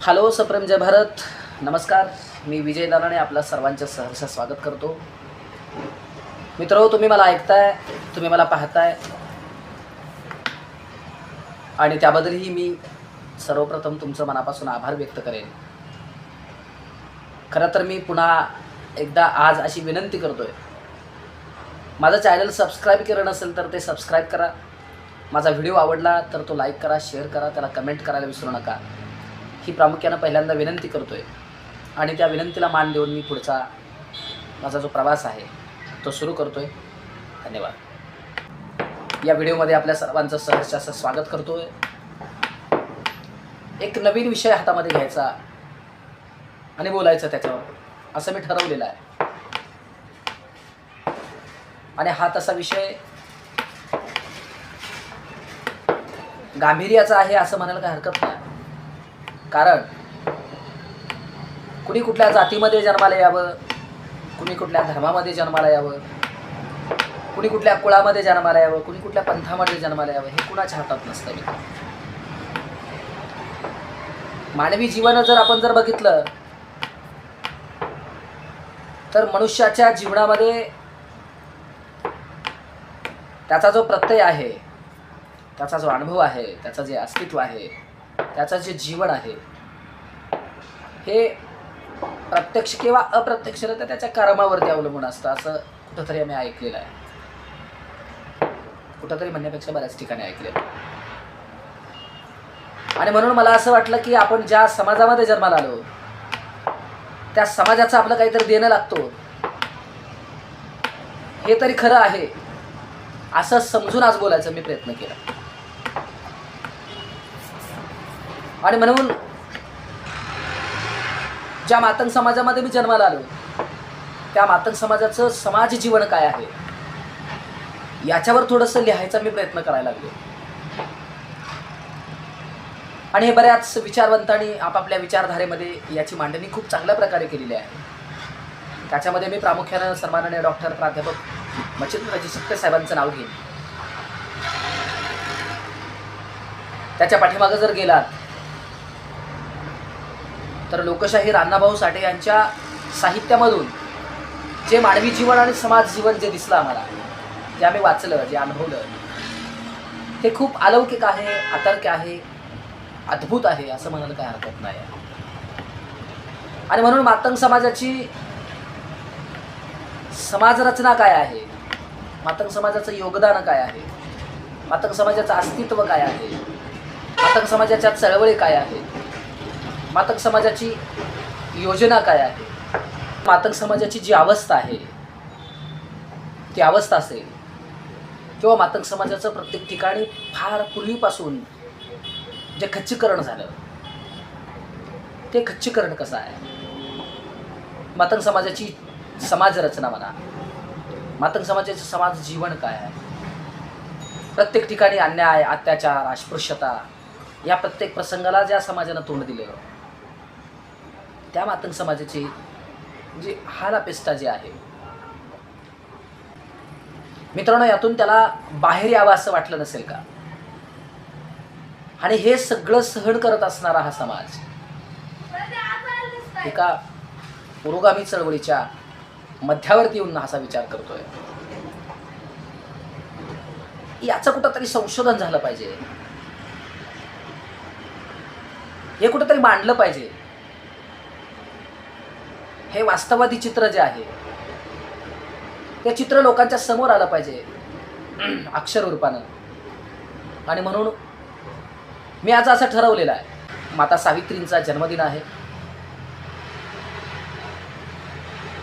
Hello सप्रेम जय भारत नमस्कार मी विजय दानाने आपलं सर्वांचं सहर्ष स्वागत करतो. मित्र तुम्ही मला ऐकताय तुम्ही मला पाहताय. आणि त्याबद्दलही मी सर्वप्रथम तुमचं मनापासून आभार व्यक्त करेन. खरं तर मी पुन्हा एकदा आज अशी विनंती करतोय. माझं चॅनल सबस्क्राईब केलं नसेल तर ते सबस्क्राईब करा. माझा व्हिडिओ आवडला तर तो लाईक करा शेअर करा त्याला कमेंट करायला विसरू नका. ही प्रामुख्यानं पहिल्यांदा विनंती करतो आहे आणि त्या विनंतीला मान देऊन मी पुढचा माझा जो प्रवास आहे तो सुरू करतो आहे धन्यवाद. या व्हिडिओमध्ये आपल्या सर्वांचं सहर्ष असं स्वागत करतोय. एक नवीन विषय हातामध्ये घ्यायचा आणि बोलायचं त्याच्यावर असं मी ठरवलेलं आहे. आणि हा तसा विषय गांभीर्याचा आहे असं म्हणायला काही हरकत नाही. कारण कुणी कुठल्या जातीमध्ये जन्माला यावं? कुणी कुठल्या धर्मामध्ये जन्माला यावं? कुणी कुठल्या कुळामध्ये जन्माला यावं? कुणी कुठल्या पंथामध्ये जन्माला यावं? हे कुणाच्या हातात नसतं मित्र. मानवी जीवन जर आपण जर बघितलं तर मनुष्याच्या जीवनामध्ये त्याचा जो प्रत्यय आहे त्याचा जो अनुभव आहे त्याचं जे अस्तित्व आहे त्याचं जे जीवन आहे हे प्रत्यक्ष किंवा अप्रत्यक्षरित्या त्याच्या कर्मावरती अवलंबून असतं असं कुठंतरी आम्ही ऐकलेलं आहे. कुठंतरी म्हणण्यापेक्षा बऱ्याच ठिकाणी ऐकलेलं आणि म्हणून मला असं वाटलं की आपण ज्या समाजामध्ये जन्माला आलो त्या समाजाचं आपलं काहीतरी देणं लागतो. हे तरी खरं आहे असं समजून आज बोलायचा मी प्रयत्न केला. आणि म्हणून ज्या मातंग समाजामध्ये मी जन्माला आलो त्या मातंग समाजाचं समाज जीवन काय आहे याच्यावर थोडंसं लिहायचा मी प्रयत्न करायला लागलो. आणि हे बऱ्याच विचारवंतांनी आपापल्या विचारधारेमध्ये याची मांडणी खूप चांगल्या प्रकारे केलेली आहे. त्याच्यामध्ये मी प्रामुख्यानं सन्माननीय डॉक्टर प्राध्यापक मच्छिंद्रजी सत्य साहेबांचं नाव घेईन. त्याच्या पाठीमागं जर गेलात तर लोकशाही राणाभाऊ साठे यांच्या साहित्यामधून जे मानवी जीवन आणि समाज जीवन जे दिसलं आम्हाला जे आम्ही वाचलं जे अनुभवलं ते खूप अलौकिक आहे अतर्क आहे अद्भुत आहे असं म्हणायला काही हरकत नाही. आणि म्हणून मातंग समाजाची समाजरचना काय आहे? मातंग समाजाचं योगदान काय आहे? मातंग समाजाचं अस्तित्व काय आहे? मातंग समाजाच्या चळवळी काय आहेत? मातंग समाजाची योजना काय आहे? मातंग समाजाची जी अवस्था आहे ती अवस्था असेल किंवा मातंग समाजाचं प्रत्येक ठिकाणी फार पूर्वीपासून जे खच्चीकरण झालं ते खच्चीकरण कसं आहे? मातंग समाजाची समाज रचना म्हणा मातंग समाजाचं समाज जीवन काय आहे? प्रत्येक ठिकाणी अन्याय अत्याचार अस्पृश्यता या प्रत्येक प्रसंगाला ज्या समाजानं तोंड दिलं त्या मातंग समाजाची जी हालापेष्टा जी आहे. मित्रांनो यातून त्याला बाहेर यावं असं वाटलं नसेल का? आणि हे सगळं सहन करत असणारा हा समाज एका पुरोगामी चळवळीच्या मध्यावरती येऊन असा विचार करतोय. याचं कुठंतरी संशोधन झालं पाहिजे. हे कुठंतरी मांडलं पाहिजे. हे वास्तवादी चित्र जे आहे ते चित्र लोकांच्या समोर आलं पाहिजे अक्षर रूपानं. आणि म्हणून मी आज असं ठरवलेलं आहे माता सावित्रींचा जन्मदिन आहे.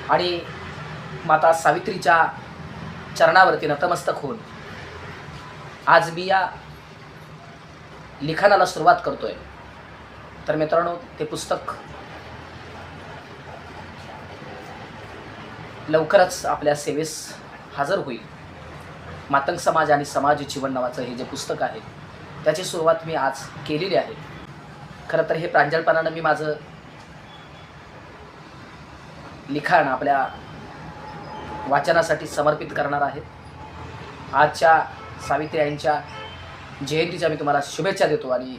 आणि माता सावित्रीच्या चरणावरती नतमस्तक होऊन आज मी या लिखाणाला सुरुवात करतोय. तर मित्रांनो ते पुस्तक लवकरच आपल्या सेवेस हजर होईल. मातंग समाज आणि समाज जीवन नावाचं हे जे पुस्तक आहे त्याची सुरुवात मी आज केलेली आहे. खरं तर हे प्रांजळपणानं मी माझं लिखाण आपल्या वाचनासाठी समर्पित करणार आहे. आजच्या सावित्री आईंच्या जयंतीच्या मी तुम्हाला शुभेच्छा देतो आणि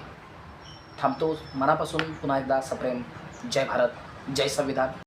थांबतो मनापासून पुन्हा एकदा सप्रेम जय भारत जय संविधान.